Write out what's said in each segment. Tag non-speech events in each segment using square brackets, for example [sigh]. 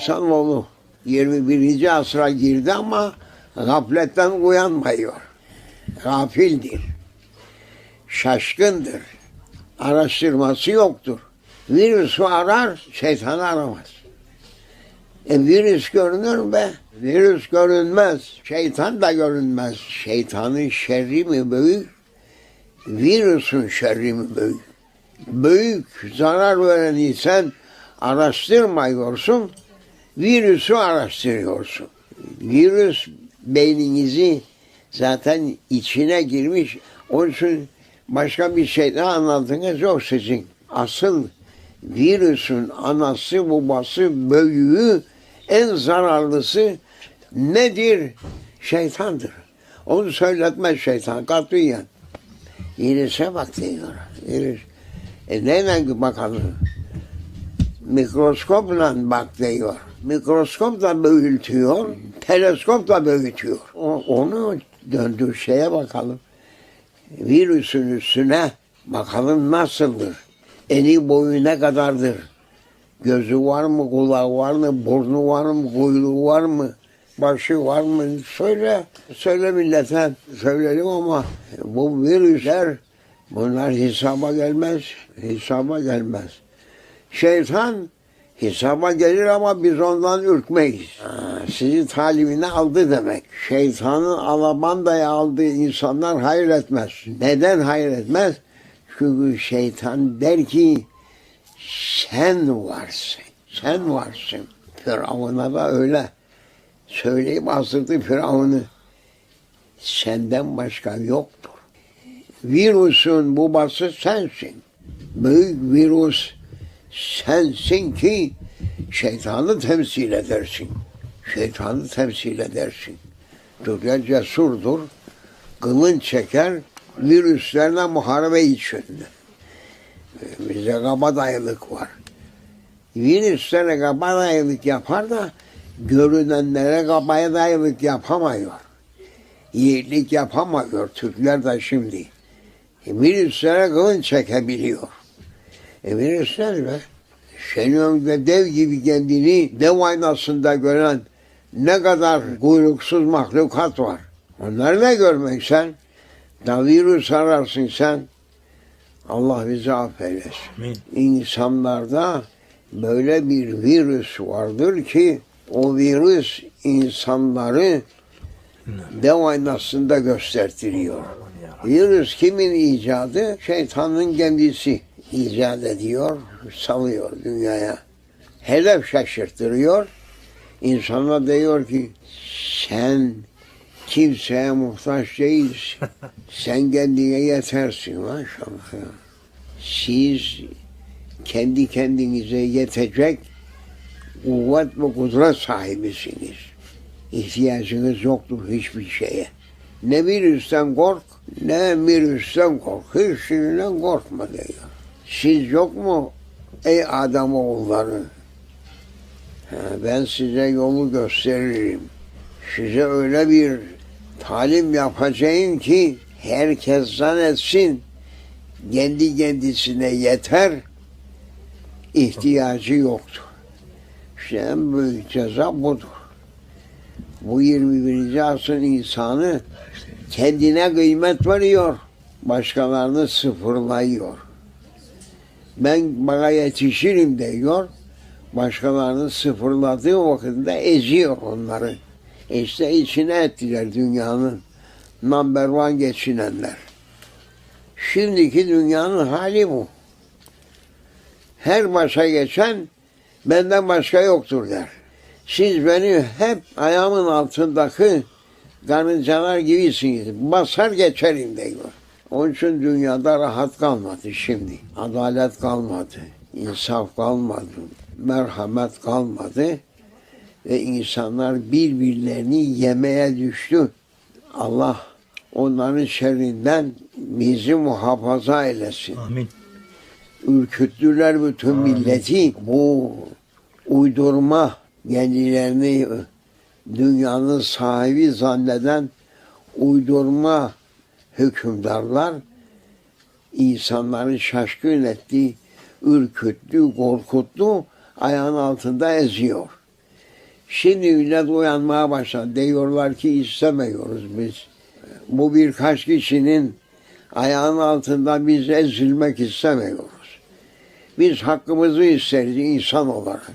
İnsanoğlu 21. asra girdi ama gafletten uyanmıyor. Gafildir. Şaşkındır. Araştırması yoktur. Virüsü arar, şeytanı aramaz. E virüs görünür be. Virüs görünmez. Şeytan da görünmez. Şeytanın şerri mi büyük? Virüsün şerri mi büyük? Büyük zarar veren insan araştırmıyorsun. Virüsü araştırıyorsun. Virüs beyninizi zaten içine girmiş. Onun için başka bir şey daha anladığınız yok sizin. Asıl virüsün anası, babası, büyüğü, en zararlısı nedir? Şeytandır. Onu söyletmez şeytan katiyen. Virüse bak diyor. Virüs. E neyle bakalım? Mikroskopla bak diyor. Mikroskopla büyütüyor, teleskopla büyütüyor. Onu döndür şeye bakalım. Virüsün üstüne bakalım nasıldır? Eni boyu ne kadardır? Gözü var mı, kulağı var mı, burnu var mı, kuyruğu var mı, başı var mı? Söyle, söyle millete, söyleyelim ama bu virüsler bunlar hesaba gelmez, hesaba gelmez. Şeytan hesaba gelir ama biz ondan ürkmeyiz. Sizi talimine aldı demek. Şeytanın alabandaya aldığı insanlar hayır etmez. Neden hayır etmez? Çünkü şeytan der ki sen varsın. Sen varsın. Firavun'a da öyle söyleyip azdırdı Firavun'u. Senden başka yoktur. Virüsün babası sensin. Büyük virüs sensin ki şeytanı temsil edersin. Şeytanı temsil edersin. Dur cesurdur. Kılın çeker, virüslerle muharebe içinde. Bize kabadayılık var. Virüslere kabadayılık yapar da görünenlere kabadayılık yapamıyor. Yiğitlik yapamıyor Türkler de şimdi. Virüslere kılın çekebiliyor. E virüsler be. Önünde dev gibi kendini dev aynasında gören ne kadar kuyruksuz mahlukat var. Onları ne görmek sen? Da virüs ararsın sen. Allah bizi affeylesin. Amin. İnsanlarda böyle bir virüs vardır ki o virüs insanları dev aynasında göstertiriyor. Virüs kimin icadı? Şeytanın kendisi icat ediyor, salıyor dünyaya. Hedef şaşırtırıyor. İnsana diyor ki sen kimseye muhtaç değilsin. [laughs] Sen kendine yetersin maşallah. Siz kendi kendinize yetecek kuvvet ve kudret sahibisiniz. İhtiyacınız yoktur hiçbir şeye. Ne virüsten kork, ne virüsten kork. Hiçbirinden korkma diyor. Siz yok mu ey Adam oğulları? Ben size yolu gösteririm. Size öyle bir talim yapacağım ki herkes zannetsin kendi kendisine yeter ihtiyacı yoktur. İşte en büyük ceza budur. Bu 21. asrın insanı kendine kıymet veriyor, başkalarını sıfırlayıyor. Ben bana yetişirim diyor, başkalarını sıfırladığı vakitte eziyor onları. İşte içine ettiler dünyanın number one geçinenler. Şimdiki dünyanın hali bu. Her başa geçen benden başka yoktur der. Siz beni hep ayağımın altındaki karıncalar gibisiniz. Basar geçerim diyor. Onun için dünyada rahat kalmadı şimdi. Adalet kalmadı. insaf kalmadı. Merhamet kalmadı. Ve insanlar birbirlerini yemeye düştü. Allah onların şerrinden bizi muhafaza eylesin Amin. ürküttüler bütün milleti. Bu uydurma kendilerini dünyanın sahibi zanneden uydurma hükümdarlar insanları şaşkın etti, ürküttü, korkuttu, ayağın altında eziyor. Şimdi millet uyanmaya başladı. Diyorlar ki istemiyoruz biz. Bu birkaç kişinin ayağının altında biz ezilmek istemiyoruz. Biz hakkımızı isteriz insan olarak.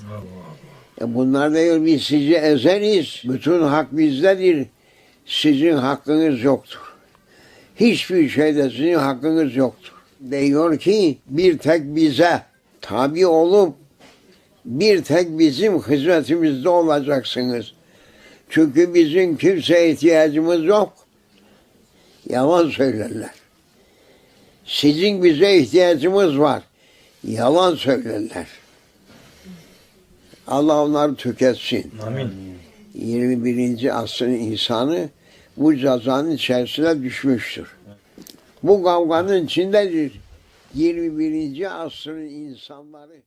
E bunlar diyor biz sizi ezeriz. Bütün hak bizdedir. Sizin hakkınız yoktur. Hiçbir şeyde sizin hakkınız yoktur. Diyor ki bir tek bize tabi olup bir tek bizim hizmetimizde olacaksınız. Çünkü bizim kimseye ihtiyacımız yok. Yalan söylerler. Sizin bize ihtiyacımız var. Yalan söylerler. Allah onları tüketsin. Amin. 21. asrın insanı bu cezanın içerisine düşmüştür. Bu kavganın içindedir. 21. asrın insanları